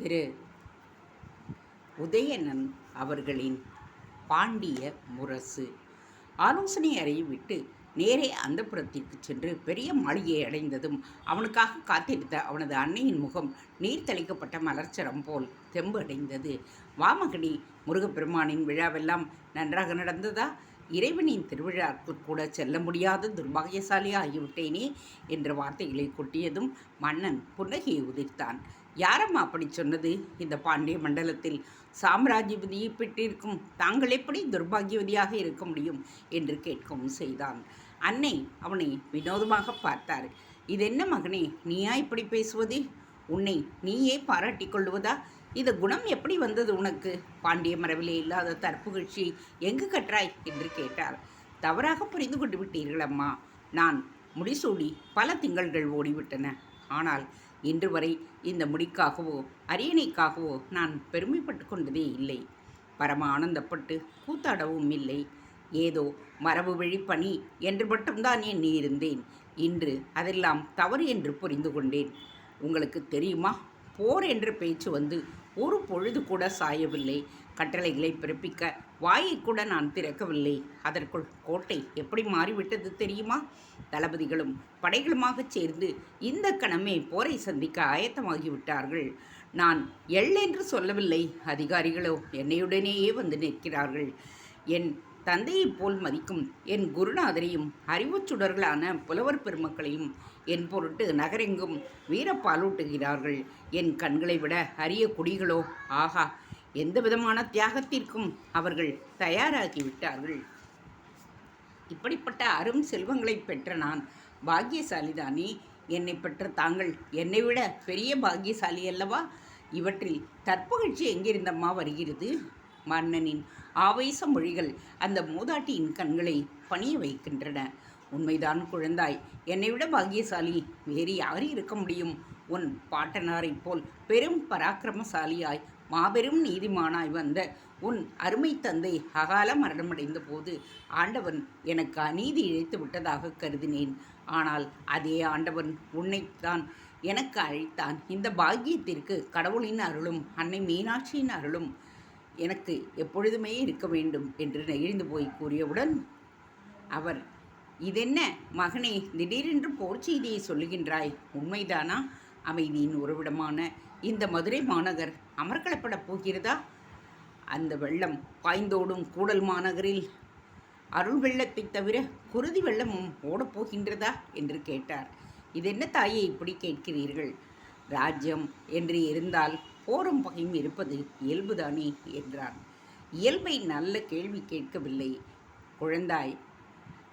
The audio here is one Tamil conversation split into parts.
திரு. உதயணன் அவர்களின் பாண்டிய முரசு. ஆலோசனை அறையை விட்டு நேரே அந்தப்புறத்திற்கு சென்று பெரிய மாளிகையை அடைந்ததும் அவனுக்காக காத்திருந்த அவனது அன்னையின் முகம் நீர் தெளிக்கப்பட்ட மலர்ச்சரம் போல் தெம்பு அடைந்தது. வாமகடி முருகப்பெருமானின் விழாவெல்லாம் நன்றாக நடந்ததா? இறைவனின் திருவிழாவுக்கு கூட செல்ல முடியாத துர்பாகியசாலி ஆகிவிட்டேனே என்ற வார்த்தைகளை கொட்டியதும் மன்னன் புன்னகையை உதிர்த்தான். யாரம்மா அப்படி சொன்னது? இந்த பாண்டிய மண்டலத்தில் சாம்ராஜ்யபதியை பெற்றிருக்கும் தாங்கள் எப்படி துர்பாகியவதியாக இருக்க முடியும் என்று கேட்கவும் செய்தான். அன்னை அவனை வினோதமாக பார்த்தார் இது என்ன மகனே நீயா இப்படி பேசுவது? உன்னை நீயே பாராட்டிக் கொள்வதா இந்த குணம் எப்படி வந்தது உனக்கு? பாண்டிய மரபிலே இல்லாத தற்புகழ்ச்சி எங்கு கற்றாய்? என்று கேட்டார். தவறாக புரிந்து கொண்டு விட்டீர்கள் அம்மா நான் முடிசூடி பல திங்கள்கள் ஓடிவிட்டன. ஆனால் இன்று வரை இந்த முடிக்காகவோ அரியணைக்காகவோ நான் பெருமைப்பட்டு கொண்டதே இல்லை. பரம ஆனந்தப்பட்டு கூத்தாடவும் இல்லை. ஏதோ மரபு வழிப்பணி என்று மட்டும்தான் எண்ணி இருந்தேன். இன்று அதெல்லாம் தவறு என்று புரிந்து கொண்டேன். உங்களுக்கு தெரியுமா? போர் என்ற பேச்சு வந்து ஒரு பொழுது கூட சாயவில்லை. கட்டளைகளை பிறப்பிக்க வாயை கூட நான் திறக்கவில்லை. அதற்குள் கோட்டை எப்படி மாறிவிட்டது தெரியுமா? தளபதிகளும் படைகளுமாகச் சேர்ந்து இந்த கணமே போரை சந்திக்க ஆயத்தமாகிவிட்டார்கள். நான் எள் என்று சொல்லவில்லை. அதிகாரிகளோ என்னையுடனேயே வந்து நிற்கிறார்கள். என் தந்தையைப் போல் மதிக்கும் என் குருநாதரையும் அறிவுச் சுடர்களான புலவர் பெருமக்களையும் என் பொருட்டு நகரெங்கும் வீரப்பாலூட்டுகிறார்கள். என் கண்களை விட அரிய குடிகளோ? ஆகா எந்த விதமான தியாகத்திற்கும் அவர்கள் தயாராகிவிட்டார்கள். இப்படிப்பட்ட அரும் செல்வங்களை பெற்ற நான் பாக்கியசாலிதானே? என்னை பெற்ற தாங்கள் என்னை விட பெரிய பாக்கியசாலி அல்லவா? இவற்றில் தற்புகழ்ச்சி எங்கிருந்தம்மா வருகிறது? மன்னனின் ஆவேச மொழிகள் அந்த மூதாட்டியின் கண்களை பணிய வைக்கின்றன. உண்மைதான் குழந்தாய். என்னை விட பாக்கியசாலி. வேறு யார் இருக்க முடியும்? உன் பாட்டனாரைப் போல் பெரும் பராக்கிரமசாலியாய் மாபெரும் நீதிமானாய் வந்த உன் அருமை தந்தை அகால மரணமடைந்த போது ஆண்டவன் எனக்கு அநீதி இழைத்து விட்டதாக கருதினேன். ஆனால் அதே ஆண்டவன் உன்னைத்தான் எனக்கு அழைத்தான். இந்த பாக்கியத்திற்கு கடவுளின் அருளும் அன்னை மீனாட்சியின் அருளும் எனக்கு எப்பொழுதுமே இருக்க வேண்டும் என்று நெகிழ்ந்து போய் கூறியவுடன் அவர் இதென்ன? மகனே திடீரென்று போர் செய்தியை சொல்லுகின்றாய். உண்மைதானா? அமைதியின் உறவிடமான இந்த மதுரை மாநகர் அமர்களப்படப் போகிறதா? அந்த வெள்ளம் பாய்ந்தோடும் கூடல் மாநகரில் அருள் வெள்ளத்தைத் தவிர குருதி வெள்ளமும் ஓடப்போகின்றதா என்று கேட்டார். இதென்ன தாயை இப்படி கேட்கிறீர்கள்? ராஜ்யம் என்று இருந்தால் போரும் பகையும் இருப்பது இயல்புதானே? என்றான். இயல்பை நல்ல கேள்வி கேட்கவில்லை. குழந்தாய்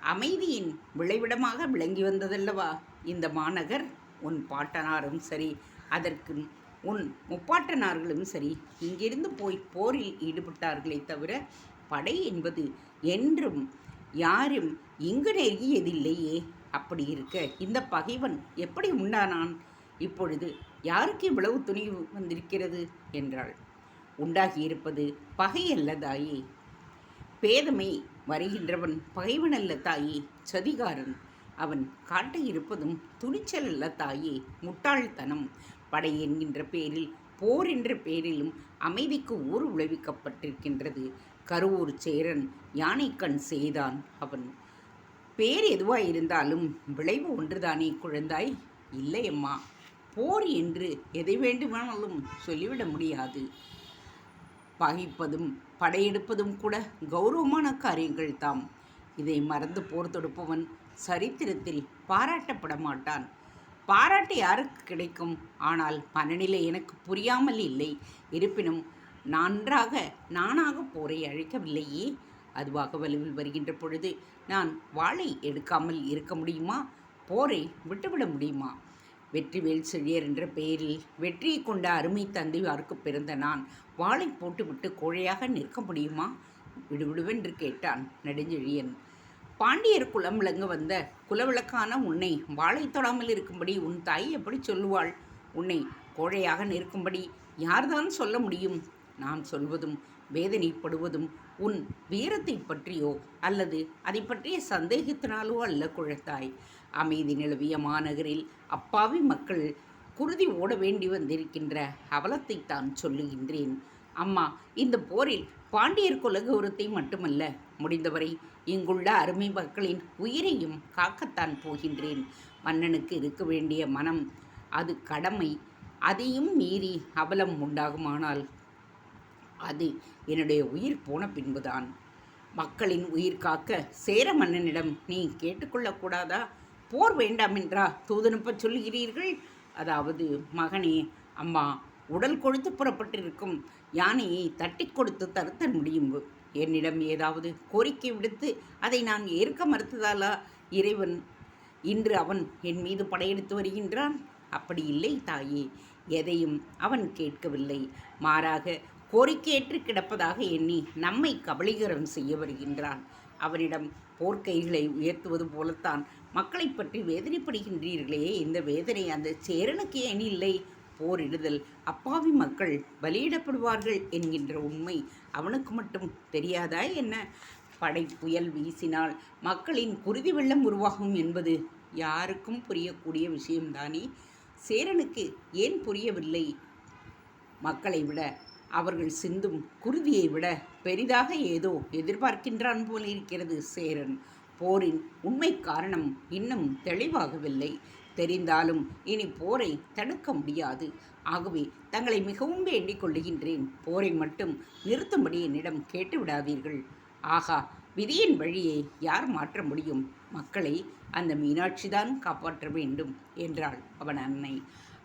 அமைதியின் விளைவிடமாக விளங்கி வந்ததல்லவா? இந்த மாநகர் உன் பாட்டனாரும் சரி அதற்கு உன் முப்பாட்டனார்களும் சரி இங்கிருந்து போய் போரில் ஈடுபட்டார்களே தவிர படை என்பது என்றும் யாரும் இங்கு நெருங்கியதில்லையே. அப்படி இருக்க இந்த பகைவன் எப்படி உண்டானான்? இப்பொழுது யாருக்கு இவ்வளவு துணிவு வந்திருக்கிறது? என்றாள். உண்டாகியிருப்பது பகை அல்லதாயே பேதமை வருகின்றவன் பகைவனல்ல தாயே சதிகாரன். அவன் காட்ட இருப்பதும் துணிச்சல் அல்ல தாயே முட்டாள்தனம். படை என்கின்ற பேரில் போர் என்ற பேரிலும் அமைதிக்கு ஊர் விளைவிக்கப்பட்டிருக்கின்றது. கருவூர் சேரன் யானைக்கண் செய்தான் அவன். பேர் எதுவாக இருந்தாலும் விளைவு ஒன்றுதானே குழந்தாய்? இல்லையம்மா போர் என்று எதை வேண்டுமானாலும் சொல்லிவிட முடியாது. பகைப்பதும் படையெடுப்பதும் கூட கௌரவமான காரியங்கள் தாம். இதை மறந்து போர் தொடுப்பவன் சரித்திரத்தில் பாராட்டப்பட மாட்டான். பாராட்டு யாருக்கு கிடைக்கும்? ஆனால் மனநிலை எனக்கு புரியாமல் இல்லை. இருப்பினும் நன்றாக நானாக போரை அழைக்கவில்லையே. அதுவாக வலுவில் வருகின்ற பொழுது நான் வாளை எடுக்காமல் இருக்க முடியுமா? போரை விட்டுவிட முடியுமா? வெற்றிவேல் செழியர் என்ற பெயரில் வெற்றியை கொண்ட அருமை தந்தையாருக்கு பிறந்த நான் வாளை போட்டுவிட்டு கோழையாக நிற்க முடியுமா? விடுவிடுவென்று கேட்டான் நெடுஞ்செழியன். பாண்டியர் குலம் விளங்க வந்த குலவிளக்கான உன்னை வாளை தொடாமல் இருக்கும்படி உன் தாய் எப்படி சொல்லுவாள்? உன்னை கோழையாக நிற்கும்படி யார்தான் சொல்ல முடியும்? நான் சொல்வதும் வேதனைப்படுவதும் உன் வீரத்தை பற்றியோ அல்லது அதை பற்றிய சந்தேகத்தினாலோ அல்ல குழத்தாய் அமைதி நிலவிய மாநகரில் அப்பாவி மக்கள் குருதி ஓட வேண்டி வந்திருக்கின்ற அவலத்தை தான் சொல்லுகின்றேன். அம்மா இந்த போரில் பாண்டியர் குலகௌரத்தை மட்டுமல்ல முடிந்தவரை இங்குள்ள அருமை மக்களின் உயிரையும் காக்கத்தான் போகின்றேன். மன்னனுக்கு இருக்க வேண்டிய மனம் அது கடமை. அதையும் மீறி அவலம் உண்டாகுமானால் அது என்னுடைய உயிர் போன பின்புதான். மக்களின் உயிர் காக்க சேர மன்னனிடம் நீ கேட்டுக்கொள்ளக்கூடாதா போர் வேண்டாம் என்றா தூதனுப்ப சொல்கிறீர்கள் அதாவது மகனே அம்மா உடல் கொழுத்து புறப்பட்டிருக்கும் யானையை தட்டி கொடுத்து தருத்த முடியும். என்னிடம் ஏதாவது கோரிக்கை விடுத்து அதை நான் ஏற்க மறுத்ததாலா இறைவன்? இன்று அவன் என் மீது படையெடுத்து வருகின்றான்? அப்படி இல்லை தாயே எதையும் அவன் கேட்கவில்லை. மாறாக கோரிக்கையேற்று கிடப்பதாக எண்ணி நம்மை கபலீகரம் செய்ய வருகின்றான். அவனிடம் போர்க்கைகளை உயர்த்துவது போலத்தான் மக்களை பற்றி வேதனைப்படுகின்றீர்களே இந்த வேதனை அந்த சேரனுக்கு ஏன் இல்லை? போரிடுதல் அப்பாவி மக்கள் பலியிடப்படுவார்கள் என்கின்ற உண்மை அவனுக்கு மட்டும் தெரியாதா என்ன? படை புயல் வீசினால் மக்களின் குருதி வெள்ளம் உருவாகும் என்பது யாருக்கும் புரியக்கூடிய விஷயம்தானே? சேரனுக்கு ஏன் புரியவில்லை? மக்களை விட அவர்கள் சிந்தும் குருதியை விட பெரிதாக ஏதோ எதிர்பார்க்கின்றான் போல இருக்கிறது சேரன். போரின் உண்மை காரணம் இன்னும் தெளிவாகவில்லை. தெரிந்தாலும் இனி போரை தடுக்க முடியாது. ஆகவே தங்களை மிகவும் வேண்டிக் கொள்ளுகின்றேன். போரை மட்டும் நிறுத்தும்படி என்னிடம் கேட்டுவிடாதீர்கள் ஆகா விதியின் வழியை யார் மாற்ற முடியும்? மக்களை அந்த மீனாட்சி தான் காப்பாற்ற வேண்டும் என்றாள் அவன் அன்னை.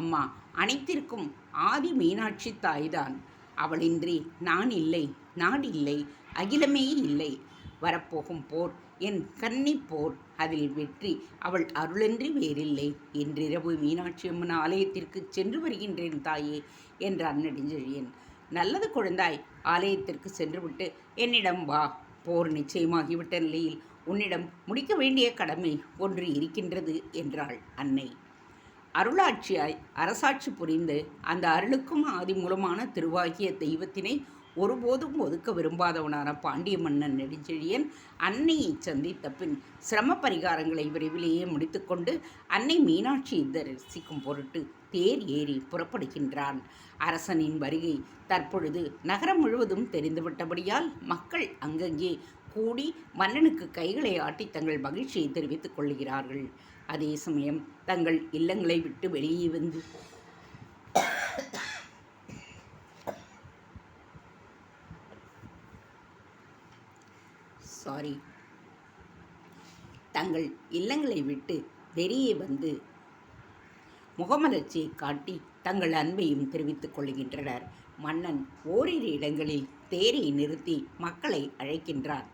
அம்மா அனைத்திற்கும் ஆதி மீனாட்சி தாய்தான். அவளின்றி நான் இல்லை நாடு இல்லை அகிலமே இல்லை. வரப்போகும் போர் என் கன்னி போர் அதில் வெற்றி அவள் அருளன்றி வேறில்லை. இன்றிரவு மீனாட்சி அம்மன் ஆலயத்திற்கு சென்று வருகின்றேன் தாயே என்றான் நெடுஞ்செழியன் நல்லது குழந்தாய் ஆலயத்திற்கு சென்றுவிட்டு என்னிடம் வா. போர் நிச்சயமாகிவிட்ட நிலையில் உன்னிடம் முடிக்க வேண்டிய கடமை ஒன்று இருக்கின்றது என்றாள் அன்னை. அருளாட்சியாய் அரசாட்சி புரிந்து அந்த அருளுக்கும் ஆதி மூலமான திருவாகிய தெய்வத்தினை ஒருபோதும் ஒதுக்க விரும்பாதவனான பாண்டிய மன்னன் நெடுஞ்செழியன் அன்னையை சந்தித்த பின் சிரம பரிகாரங்களை விரைவிலேயே முடித்துக்கொண்டு அன்னை மீனாட்சி தரிசிக்கும் பொருட்டு தேர் ஏறி புறப்படுகின்றான். அரசனின் வருகை தற்பொழுது நகரம் முழுவதும் தெரிந்துவிட்டபடியால் மக்கள் அங்கங்கே கூடி மன்னனுக்கு கைகளை ஆட்டி தங்கள் மகிழ்ச்சியை தெரிவித்துக் கொள்கிறார்கள் அதே சமயம் தங்கள் இல்லங்களை விட்டு வெளியே வந்து சாரி தங்கள் இல்லங்களை விட்டு வெளியே வந்து முகமலர்ச்சியை காட்டி தங்கள் அன்பையும் தெரிவித்துக் கொள்கின்றனர். மன்னன் ஓரிரு இடங்களில் தேரை நிறுத்தி மக்களை அழைக்கின்றார்.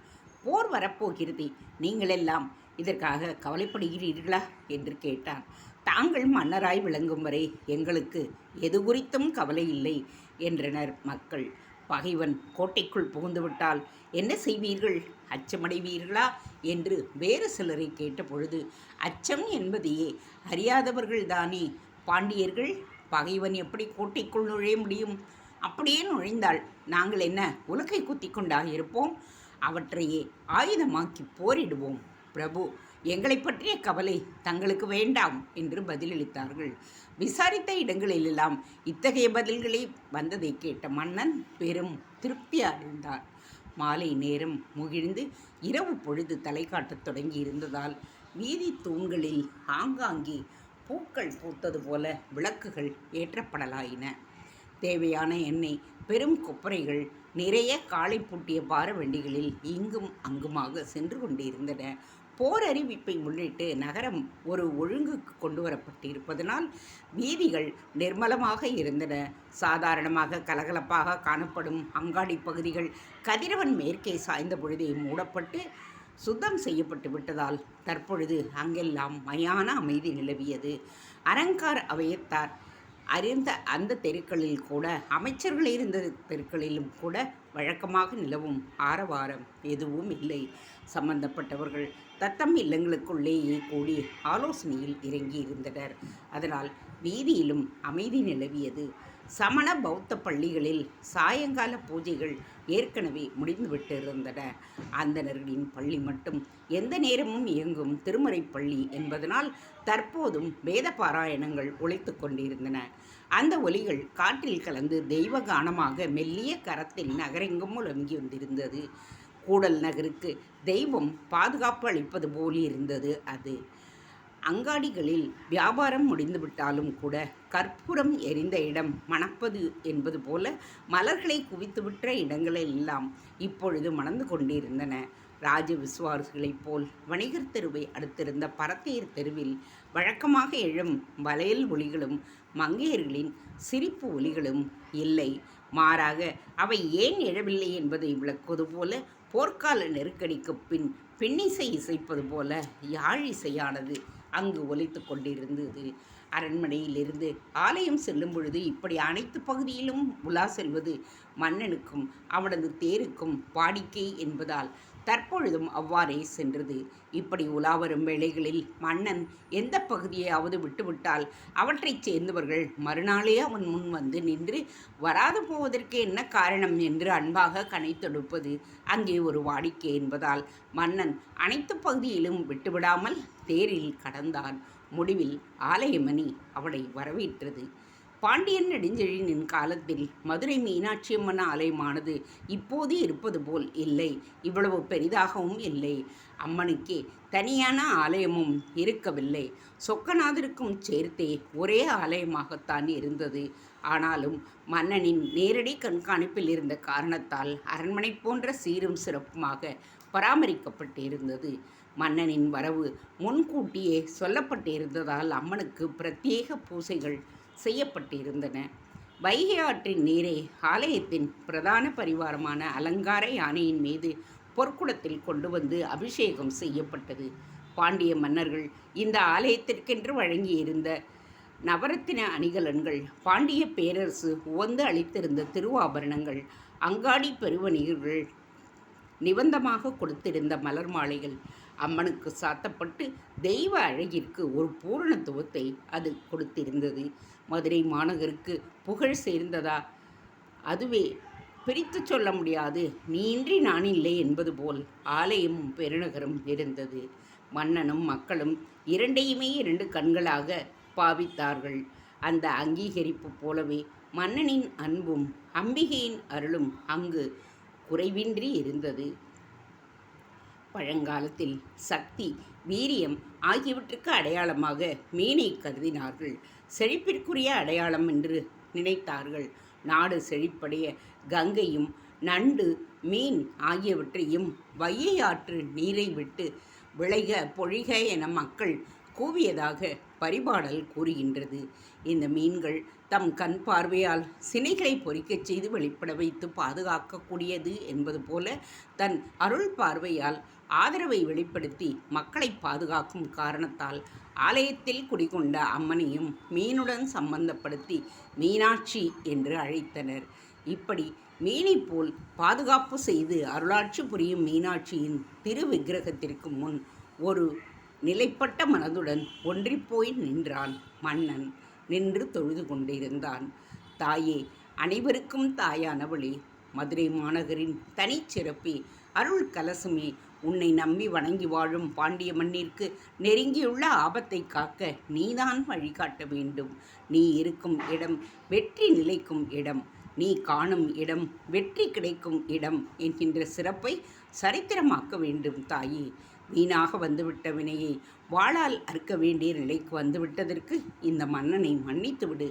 போர் வரப்போகிறது. நீங்களெல்லாம் இதற்காக கவலைப்படுகிறீர்களா? என்று கேட்டான். தாங்கள் மன்னராய் விளங்கும் வரை எங்களுக்கு எது குறித்தும் கவலை இல்லை என்றனர் மக்கள். பகைவன் கோட்டைக்குள் புகுந்துவிட்டால் என்ன செய்வீர்கள்? அச்சமடைவீர்களா? என்று வேறு சிலரை கேட்டபொழுது அச்சம் என்பதையே அறியாதவர்கள்தானே பாண்டியர்கள் பகைவன் எப்படி கோட்டைக்குள் நுழைய முடியும்? அப்படியே நுழைந்தால் நாங்கள் என்ன உலகை குத்தி கொண்டாக இருப்போம்? அவற்றையே ஆயுதமாக்கி போரிடுவோம். பிரபு எங்களை பற்றிய கவலை தங்களுக்கு வேண்டாம் என்று பதிலளித்தார்கள். விசாரித்த இடங்களிலெல்லாம் இத்தகைய பதில்களை வந்ததை கேட்ட மன்னன் பெரும் திருப்தி அடைந்தார். மாலை நேரம் முகிழ்ந்து இரவு பொழுது தலை காட்டத் தொடங்கி இருந்ததால் வீதி தூண்களில் ஆங்காங்கே பூக்கள் பூத்தது போல விளக்குகள் ஏற்றப்படலாயின. தேவையான எண்ணெய் பெரும் கொப்பரைகள் நிறைய காலை பூட்டிய பார வண்டிகளில் இங்கும் அங்குமாக சென்று கொண்டிருந்தன. போர் அறிவிப்பை முன்னிட்டு நகரம் ஒரு ஒழுங்குக்கு கொண்டு வரப்பட்டிருப்பதனால் வீதிகள் நிர்மலமாக இருந்தன. சாதாரணமாக கலகலப்பாக காணப்படும் அங்காடி பகுதிகள் கதிரவன் மேற்கே சாய்ந்த பொழுதே மூடப்பட்டு சுத்தம் செய்யப்பட்டு விட்டதால் தற்பொழுது அங்கெல்லாம் மயான அமைதி நிலவியது. அரங்கார் அவையத்தார் அறிந்த அந்த தெருக்களில் கூட அமைச்சர்கள் இருந்த தெருக்களிலும் கூட வழக்கமாக நிலவும் ஆரவாரம் எதுவும் இல்லை. சம்பந்தப்பட்டவர்கள் தத்தம் இல்லங்களுக்குள்ளேயே கூடி ஆலோசனையில் இறங்கி இருந்தனர் அதனால் வீதியிலும் அமைதி நிலவியது. சமண பௌத்த பள்ளிகளில் சாயங்கால பூஜைகள் ஏற்கனவே முடிந்துவிட்டிருந்தன. அந்தணர்களின் பள்ளி மட்டும் எந்த நேரமும் இயங்கும் திருமறை பள்ளி என்பதனால் தற்போதும் வேத பாராயணங்கள் ஒழித்து கொண்டிருந்தன. அந்த ஒலிகள் காற்றில் கலந்து தெய்வ கானமாக மெல்லிய கரத்தில் நகரெங்கும் முழங்கி வந்திருந்தது. கூடல் நகருக்கு தெய்வம் பாதுகாப்பு அளிப்பது போலிருந்தது அது. அங்காடிகளில் வியாபாரம் முடிந்துவிட்டாலும் கூட கற்பூரம் எரிந்த இடம் மணப்பது என்பது போல மலர்களை குவித்துவிட்ட இடங்களெல்லாம் இப்பொழுது மணந்து கொண்டிருந்தன. ராஜ விசுவாசிகளைப் போல் வணிகர் தெருவை அடுத்திருந்த பரத்தையர் தெருவில் வழக்கமாக எழும் வளையல் ஒளிகளும் மங்கையர்களின் சிரிப்பு ஒலிகளும் இல்லை. மாறாக அவை ஏன் எழவில்லை என்பதை விளக்குவது போல போர்க்கால நெருக்கடிக்கு பின் பின்னிசை இசைப்பது போல யாழ் இசையானது அங்கு ஒலித்து கொண்டிருந்தது. அரண்மனையிலிருந்து ஆலயம் செல்லும் பொழுது இப்படி அனைத்து பகுதியிலும் உலா செல்வது மன்னனுக்கும் அவனது தேருக்கும் வாடிக்கை என்பதால் தற்பொழுதும் அவ்வாறே சென்றது. இப்படி உலா வரும் வேளைகளில் மன்னன் எந்த பகுதியாவது விட்டுவிட்டால் அவற்றைச் சேர்ந்தவர்கள் மறுநாளே அவன் முன் வந்து நின்று வராது போவதற்கு என்ன காரணம் என்று அன்பாக கனைத்தொடுப்பது அங்கே ஒரு வாடிக்கை என்பதால் மன்னன் அனைத்து பகுதியிலும் விட்டுவிடாமல் தேரில் கடந்தான். முடிவில் ஆலயமணி அவளை வரவேற்றது. பாண்டியன் நெடுஞ்செழியனின் காலத்தில் மதுரை மீனாட்சி அம்மன் ஆலயமானது இப்போது இருப்பது போல் இல்லை. இவ்வளவு பெரிதாகவும் இல்லை. அம்மனுக்கே தனியான ஆலயமும் இருக்கவில்லை. சொக்கநாதருக்கும் சேர்த்தே ஒரே ஆலயமாகத்தான் இருந்தது. ஆனாலும் மன்னனின் நேரடி கண்காணிப்பில் இருந்த காரணத்தால் அரண்மனை போன்ற சீரும் சிறப்புமாக பராமரிக்கப்பட்டிருந்தது. மன்னனின் வரவு முன்கூட்டியே சொல்லப்பட்டிருந்ததால் அம்மனுக்கு பிரத்யேக பூசைகள் செய்யப்பட்டிருந்தன. வைகை ஆற்றின் நீரை ஆலயத்தின் பிரதான பரிவாரமான அலங்கார யானையின் மீது பொற்குடத்தில் கொண்டு வந்து அபிஷேகம் செய்யப்பட்டது. பாண்டிய மன்னர்கள் இந்த ஆலயத்திற்கென்று வழங்கியிருந்த நவரத்தின அணிகலன்கள் பாண்டிய பேரரசு உவந்து அளித்திருந்த திருவாபரணங்கள் அங்காடி பெருவணிகர்கள் நிபந்தமாக கொடுத்திருந்த மலர் மாலைகள் அம்மனுக்கு சாத்தப்பட்டு தெய்வ அழகிற்கு ஒரு பூரணத்துவத்தை அது கொடுத்திருந்தது. மதுரை மாநகருக்கு புகழ் சேர்ந்ததா? அதுவே பிரித்து சொல்ல முடியாது. நீன்றி நான் இல்லை என்பது போல் ஆலயமும் பெருநகரம் இருந்தது. மன்னனும் மக்களும் இரண்டையுமே இரண்டு கண்களாக பாவித்தார்கள். அந்த அங்கீகரிப்பு போலவே மன்னனின் அன்பும் அம்பிகையின் அருளும் அங்கு குறைவின்றி இருந்தது. பழங்காலத்தில் சக்தி வீரியம் ஆகியவற்றுக்கு அடையாளமாக மீனை கருதினார்கள். செழிப்பிற்குரிய அடையாளம் என்று நினைத்தார்கள். நாடு செழிப்படைய கங்கையும் நண்டு மீன் ஆகியவற்றையும் வையை ஆற்று நீரை விட்டு விளைக பொழிக என மக்கள் கூவியதாக பரிபாடல் கூறுகின்றது. இந்த மீன்கள் தம் கண் பார்வையால் சினைகளை பொறிக்கச் செய்து வெளிப்பட வைத்து பாதுகாக்கக்கூடியது என்பது போல தன் அருள் பார்வையால் ஆதரவை வெளிப்படுத்தி மக்களை பாதுகாக்கும் காரணத்தால் ஆலயத்தில் குடிகொண்ட அம்மனையும் மீனுடன் சம்பந்தப்படுத்தி மீனாட்சி என்று அழைத்தனர். இப்படி மீனை போல் பாதுகாப்பு செய்து அருளாட்சி புரியும் மீனாட்சியின் திரு விக்கிரகத்திற்கு முன் ஒரு நிலைப்பட்ட மனதுடன் ஒன்றிப்போய் நின்றான் மன்னன். நின்று தொழுது கொண்டிருந்தான். தாயே அனைவருக்கும் தாயானவளே மதுரை மாநகரின் தனிச்சிறப்பே அருள் கலசமே உன்னை நம்பி வணங்கி வாழும் பாண்டிய மண்ணிற்கு நெருங்கியுள்ள ஆபத்தை காக்க நீதான் வழிகாட்ட வேண்டும். நீ இருக்கும் இடம் வெற்றி நிலைக்கும் இடம். நீ காணும் இடம் வெற்றி கிடைக்கும் இடம் என்கின்ற சிறப்பை சரித்திரமாக்க வேண்டும் தாயே. வீணாக வந்துவிட்ட வினையை வாளால் அறுக்க வேண்டிய நிலைக்கு வந்துவிட்டதற்கு இந்த மன்னனை மன்னித்து விடு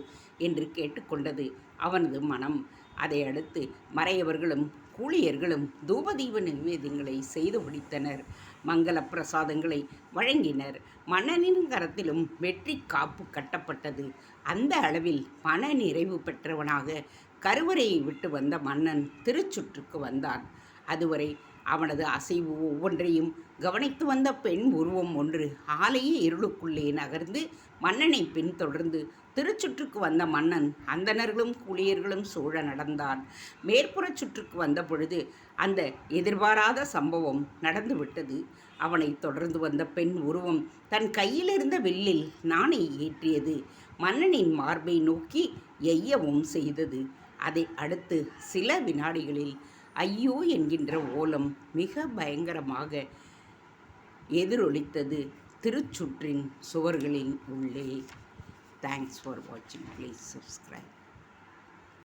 என்று கேட்டுக்கொண்டது அவனது மனம். அதை அடுத்து மறையவர்களும் ஊழியர்களும் தூபதீப நிவேதியங்களை செய்து முடித்தனர். மங்கள பிரசாதங்களை வழங்கினர். மன்னனின் கரத்திலும் வெற்றி காப்பு கட்டப்பட்டது. அந்த அளவில் மன நிறைவு பெற்றவனாக கருவறையை விட்டு வந்த மன்னன் திருச்சுற்றுக்கு வந்தான். அதுவரை அவனது அசைவு ஒவ்வொன்றையும் கவனித்து வந்த பெண் உருவம் ஒன்று ஆலய இருளுக்குள்ளே நகர்ந்து மன்னனை பின்தொடர்ந்து திருச்சுற்றுக்கு வந்த மன்னன் அந்தணர்களும் கூலியர்களும் சூழ நடந்தான். மேற்புற சுற்றுக்கு வந்த பொழுது அந்த எதிர்பாராத சம்பவம் நடந்துவிட்டது அவனை தொடர்ந்து வந்த பெண் உருவம் தன் கையிலிருந்த வில்லில் நாணை ஏற்றியது. மன்னனின் மார்பை நோக்கி எய்யவும் செய்தது. அதை அடுத்து சில வினாடிகளில் ஐயோ என்கின்ற ஓலம் மிக பயங்கரமாக எதிரொலித்தது. திருச்சுற்றின் சுவர்களின் உள்ளே. தேங்க்ஸ் ஃபார் வாட்சிங் ப்ளீஸ் சப்ஸ்கிரைப்